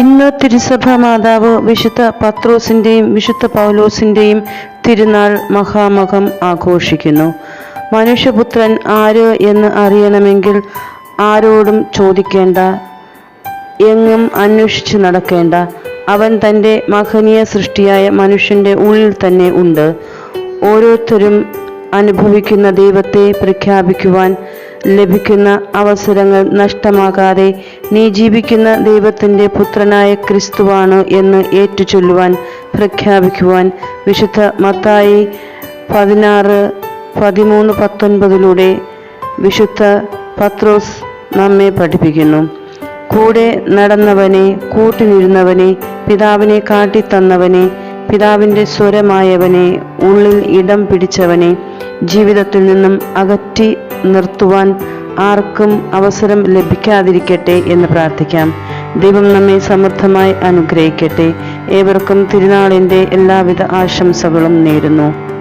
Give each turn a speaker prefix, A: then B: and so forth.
A: ഇന്ന് തിരുസഭ മാതാവ് വിശുദ്ധ പത്രോസിന്റെയും വിശുദ്ധ പൗലോസിന്റെയും തിരുനാൾ മഹാമകം ആഘോഷിക്കുന്നു. മനുഷ്യപുത്രൻ ആര് എന്ന് അറിയണമെങ്കിൽ ആരോടും ചോദിക്കേണ്ട എങ്ങും അന്വേഷിച്ച് നടക്കേണ്ട. അവൻ തന്റെ മഹനീയ സൃഷ്ടിയായ മനുഷ്യന്റെ ഉള്ളിൽ തന്നെ ഉണ്ട്. ഓരോരുത്തരും അനുഭവിക്കുന്ന ദൈവത്തെ പ്രഖ്യാപിക്കുവാൻ ലഭിക്കുന്ന അവസരങ്ങൾ നഷ്ടമാകാതെ നീ ജീവിക്കുന്ന ദൈവത്തിന്റെ പുത്രനായ ക്രിസ്തുവാണ് എന്ന് ഏറ്റുചൊല്ലുവാൻ പ്രഖ്യാപിക്കുവാൻ വിശുദ്ധ മത്തായി പതിനാറ് പതിമൂന്ന് പത്തൊൻപതിലൂടെ വിശുദ്ധ പത്രോസ് നമ്മെ പഠിപ്പിക്കുന്നു. കൂടെ നടന്നവനെ കൂട്ടിനിരുന്നവനെ പിതാവിനെ കാട്ടിത്തന്നവനെ പിതാവിന്റെ സ്വരമായവനെ ഉള്ളിൽ ഇടം പിടിച്ചവനെ ജീവിതത്തിൽ നിന്നും അകറ്റി നിർത്തുവാൻ ആർക്കും അവസരം ലഭിക്കാതിരിക്കട്ടെ എന്ന് പ്രാർത്ഥിക്കാം. ദൈവം നമ്മെ സമൃദ്ധമായി അനുഗ്രഹിക്കട്ടെ. ഏവർക്കും തിരുനാളിന്റെ എല്ലാവിധ ആശംസകളും നേരുന്നു.